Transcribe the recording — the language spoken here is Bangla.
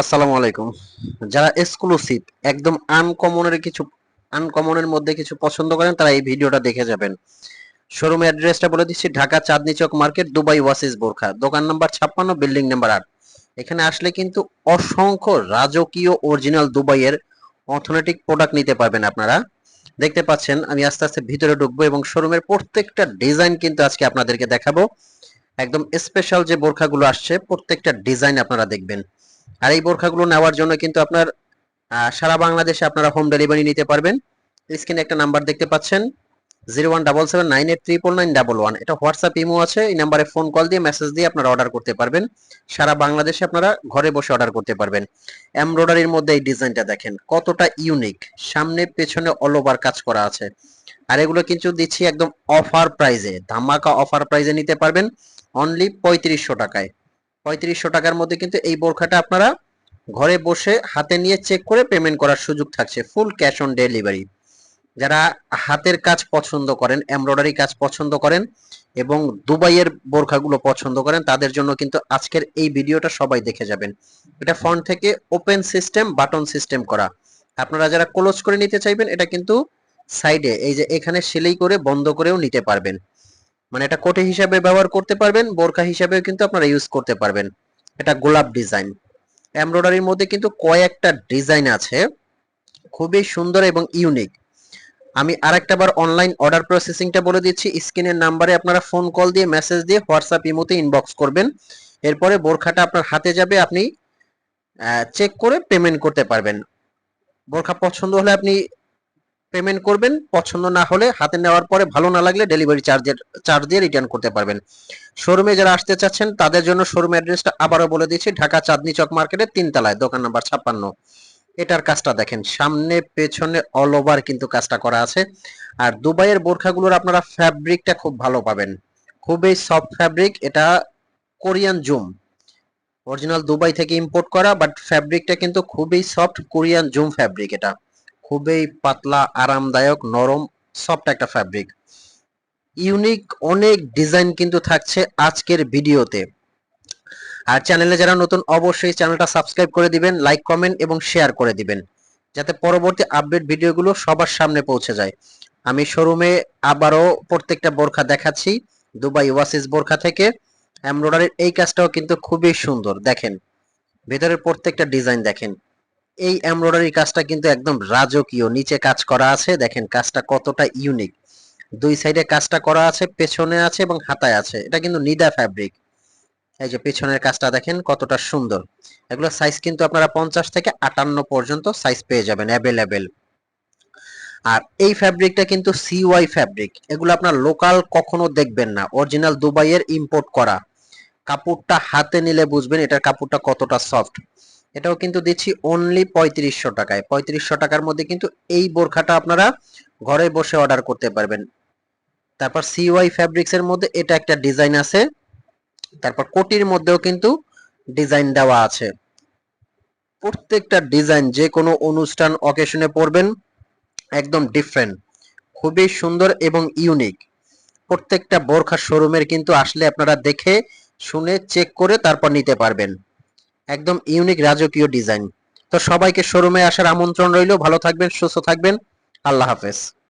আসসালামু আলাইকুম। যারা এক্সক্লুসিভ একদম আনকমনের কিছু আনকমনের মধ্যে কিছু পছন্দ করেন, তারা এই ভিডিওটা দেখে যাবেন। শোরুম অ্যাড্রেসটা বলে দিচ্ছি, Dhaka Chandni Chowk market, Dubai oasis বোরখা। দোকান নাম্বার ছাপ্পান্ন, বিল্ডিং নাম্বার আট। এখানে আসলে কিন্তু অসংখ্য রাজকীয় অরিজিনাল দুবাইয়ের অর্থনৈতিক প্রোডাক্ট নিতে পারবেন আপনারা। দেখতে পাচ্ছেন, আমি আস্তে আস্তে ভিতরে ঢুকবো এবং শোরুমের প্রত্যেকটা ডিজাইন কিন্তু আজকে আপনাদেরকে দেখাবো। একদম স্পেশাল যে বোরখাগুলো আসছে, প্রত্যেকটা ডিজাইন আপনারা দেখবেন। আর এই বোরখাগুলো নেওয়ার জন্য কিন্তু আপনার সারা বাংলাদেশে আপনারা হোম ডেলিভারি নিতে পারবেন। স্ক্রিনে একটা নাম্বার দেখতে পাচ্ছেন zero one double seven nine eight triple nine double one এটা হোয়াটসঅ্যাপ ইমো আছে, এই নাম্বারে ফোন কল দিয়ে মেসেজ দিয়ে আপনারা অর্ডার করতে পারবেন। সারা বাংলাদেশে আপনারা ঘরে বসে অর্ডার করতে পারবেন। এমব্রয়ডারির মধ্যে এই ডিজাইনটা দেখেন, কতটা ইউনিক সামনে, পেছনে অল ওভার কাজ করা আছে। আর এগুলো কিন্তু দিচ্ছি একদম অফার প্রাইজে ধামাকা অফার প্রাইজে নিতে পারবেন অনলি পঁয়ত্রিশশো টাকায়। পঁয়ত্রিশশো টাকার মধ্যে কিন্তু এই বোরখাটা আপনারা ঘরে বসে হাতে নিয়ে চেক করে পেমেন্ট করার সুযোগ থাকছে ফুল ক্যাশ অন ডেলিভারি যারা হাতের কাজ পছন্দ করেন এমব্রয়ডারি কাজ পছন্দ করেন এবং দুবাইয়ের বোরখাগুলো পছন্দ করেন, তাদের জন্য কিন্তু আজকের এই ভিডিওটা সবাই দেখে যাবেন। এটা ফ্রন্ট থেকে ওপেন সিস্টেম বাটন সিস্টেম করা। আপনারা যারা ক্লোজ করে নিতে চাইবেন, এটা কিন্তু সাইডে এই যে এখানে সেলাই করে বন্ধ করেও নিতে পারবেন। মানে এটা কোটে হিসাবে ব্যবহার করতে পারবেন, বোরখা হিসাবেও কিন্তু আপনারা ইউজ করতে পারবেন। এটা গোলাপ ডিজাইন এমব্রয়ডারির মধ্যে কিন্তু কয়েকটা ডিজাইন আছে, খুবই সুন্দর এবং ইউনিক আমি আরেকটা বার অনলাইন অর্ডার প্রসেসিংটা বলে দিচ্ছি স্ক্রিনের নাম্বারে আপনারা ফোন কল দিয়ে মেসেজ দিয়ে হোয়াটসঅ্যাপ ইমোতে ইনবক্স করবেন। এরপরে বোরখাটা আপনার হাতে যাবে, আপনি চেক করে পেমেন্ট করতে পারবেন। বোরখা পছন্দ হলে আপনি পেমেন্ট করবেন, পছন্দ না হলে হাতে নেওয়ার পরে ভালো না লাগলে ডেলিভারি চার্জের চার্জ দিয়ে রিটার্ন করতে পারবেন। শোরুমে যারা আসতে চাচ্ছেন, তাদের জন্য শোরুম অ্যাড্রেসটা আবারও বলে দিচ্ছি, ঢাকা চাঁদনি চক মার্কেটের তিনতলায়, দোকান নাম্বার ছাপ্পান্ন। এটার কাজটা দেখেন, সামনে, পেছনে অল ওভার কিন্তু কাজটা করা আছে। আর দুবাইয়ের বোরখাগুলোর আপনারা ফ্যাব্রিকটা খুব ভালো পাবেন। খুবই সফট ফ্যাব্রিক এটা কোরিয়ান জুম। অরিজিনাল দুবাই থেকে ইম্পোর্ট করা বাট ফ্যাব্রিকটা কিন্তু খুবই সফট কোরিয়ান জুম ফ্যাব্রিক এটা। খুবই পাতলা, আরামদায়ক, নরম সফট একটা ফ্যাব্রিক ইউনিক অনেক ডিজাইন কিন্তু থাকছে আজকের ভিডিওতে। আর চ্যানেলে যারা নতুন, অবশ্যই চ্যানেলটা সাবস্ক্রাইব করে দিবেন লাইক কমেন্ট এবং শেয়ার করে দিবেন, যাতে পরবর্তী আপডেট ভিডিওগুলো সবার সামনে পৌঁছে যায়। আমি শোরুমে আবারও প্রত্যেকটা বোরখা দেখাচ্ছি দুবাই ওয়াসিস বোরখা থেকে। এমব্রয়ডারির এই কাজটাও কিন্তু খুবই সুন্দর, দেখেন। ভেতরের প্রত্যেকটা ডিজাইন দেখেন। এই এমব্রয়ডারি কাজটা কিন্তু একদম রাজকীয়। নিচে কাজ করা আছে, দেখেন কাজটা কতটা ইউনিক দুই সাইডে কাজটা করা আছে, পেছনে আছে এবং হাতায় আছে। এটা কিন্তু নিদা ফ্যাব্রিক এই যে পেছনের কাজটা দেখেন কতটা সুন্দর। এগুলো সাইজ কিন্তু আপনারা পঞ্চাশ থেকে আটান্ন পর্যন্ত সাইজ পেয়ে যাবেন অ্যাভেলেবেল আর এই ফ্যাব্রিকটা কিন্তু সিওয়াই ফ্যাব্রিক এগুলো আপনার লোকাল কখনো দেখবেন না। অরিজিনাল দুবাইয়ের ইম্পোর্ট করা। কাপড়টা হাতে নিলে বুঝবেন এটার কাপড়টা কতটা সফট এটাও কিন্তু দিচ্ছি অনলি পঁয়ত্রিশশো টাকায়। পঁয়ত্রিশশো টাকার মধ্যে কিন্তু এই বোরখাটা আপনারা ঘরে বসে অর্ডার করতে পারবেন। তারপর সিওয়াই ফ্যাব্রিক্স এর মধ্যে এটা একটা ডিজাইন আছে। তারপর কোটির মধ্যেও কিন্তু ডিজাইন দেওয়া আছে। প্রত্যেকটা ডিজাইন যে কোনো অনুষ্ঠান অকেশনে পরবেন, একদম ডিফারেন্ট খুবই সুন্দর এবং ইউনিক প্রত্যেকটা বোরখা শোরুমের কিন্তু আসলে আপনারা দেখে, শুনে চেক করে তারপর নিতে পারবেন। একদম ইউনিক রাজকীয় ডিজাইন। তো সবাইকে শোরুমে আসার আমন্ত্রণ রইল। ভালো থাকবেন, সুস্থ থাকবেন। আল্লাহ হাফেজ।